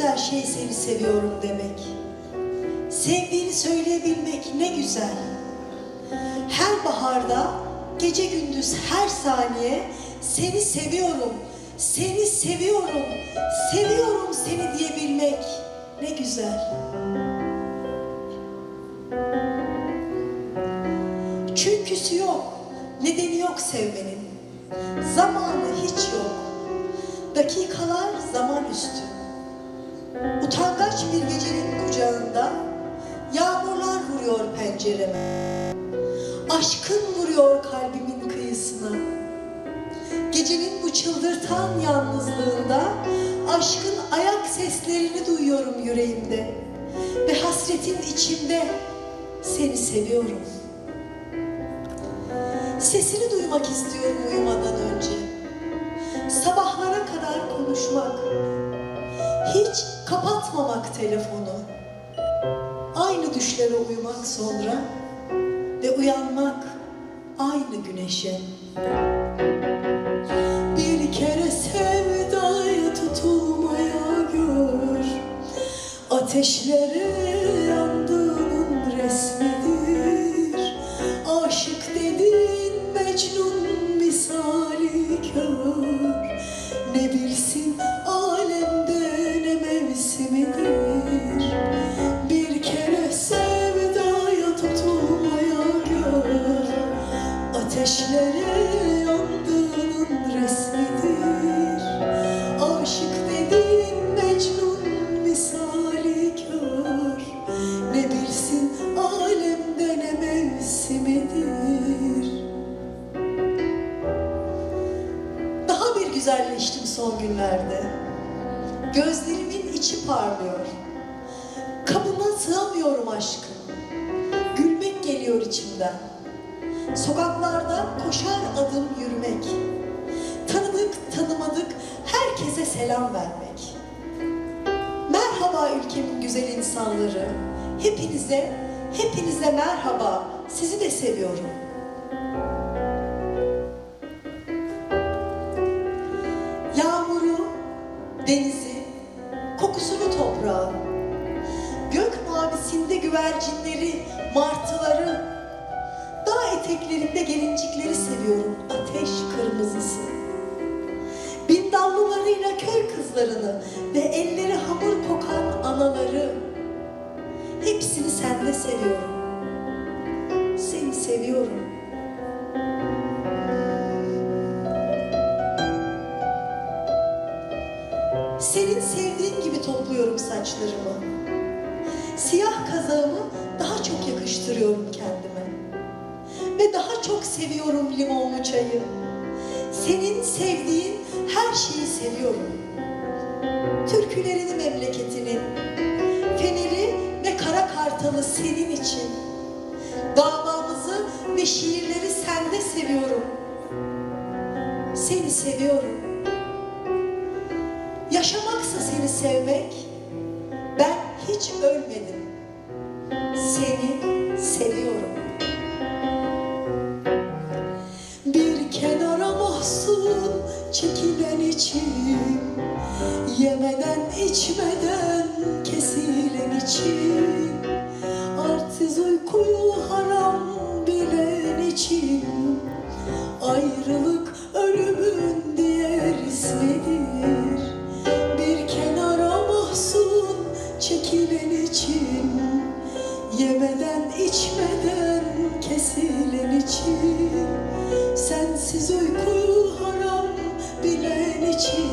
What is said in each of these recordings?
şey seni seviyorum demek. Sevdiğini söyleyebilmek ne güzel. Her baharda gece gündüz her saniye seni seviyorum, seni seviyorum, seviyorum seni diyebilmek ne güzel. Çünküsü yok, nedeni yok sevmenin. Zamanı hiç yok. Dakikalar zaman üstü. Bir gecenin kucağında yağmurlar vuruyor pencereme. Aşkın vuruyor kalbimin kıyısına. Gecenin bu çıldırtan yalnızlığında aşkın ayak seslerini duyuyorum yüreğimde. Ve hasretin içimde seni seviyorum. Sesini duymak istiyorum uyumadan önce. Sabahlara kadar konuşmak. Hiç kapatmamak telefonu. Aynı düşlere uyumak sonra ve uyanmak aynı güneşe. Bir kere sevdaya tutulmaya gör Ateşlere Ateşlere yandığının resmidir. Aşık dedin Mecnun misali kör. Ne bilsin alemde ne mevsimidir. Daha bir güzelleştim son günlerde. Gözlerimin içi parlıyor. Kabına sığamıyorum aşkım. Gülmek geliyor içimden Sokaklarda koşar adım yürümek. Tanıdık tanımadık herkese selam vermek. Merhaba ülkemin güzel insanları. Hepinize, hepinize merhaba. Sizi de seviyorum. Yağmuru, denizi, kokusunu toprağı, gök mavisinde güvercinleri, martıları, eteklerinde gelincikleri seviyorum ateş kırmızısı. Bin dallılarıyla köy kızlarını ve elleri hamur kokan anaları. Hepsini sende seviyorum. Seni seviyorum. Senin sevdiğin gibi topluyorum saçlarımı. Siyah kazağımı daha çok yakıştırıyorum kendime ve daha çok seviyorum limonlu çayı. Senin sevdiğin her şeyi seviyorum. Türkülerini memleketinin, feneri ve kara kartalı senin için. Davamızı ve şiirleri sende seviyorum. Seni seviyorum. Yaşamaksa seni sevmek, ben hiç ölmedim. Seni seviyorum. Çekilen içim Yemeden içmeden kesilen içim Artsız uykuyu haram bilen içim Ayrılık ölümün diğer ismidir. Bir kenara mahzun çekilen içim Yemeden içmeden kesilen içim Sensiz uyku haram bilen için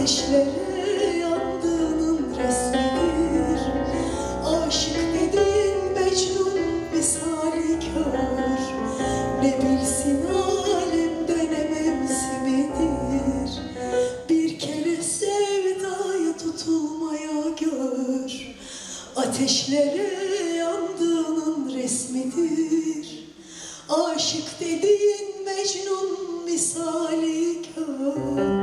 ateşlere yandığının resmidir. Aşık dediğin mecnun misali kör Ne bilsin alemden ememsi midir Bir kere sevdaya tutulmaya gör. Ateşlere yandığının resmidir. Aşık dediğin mecnun misali kör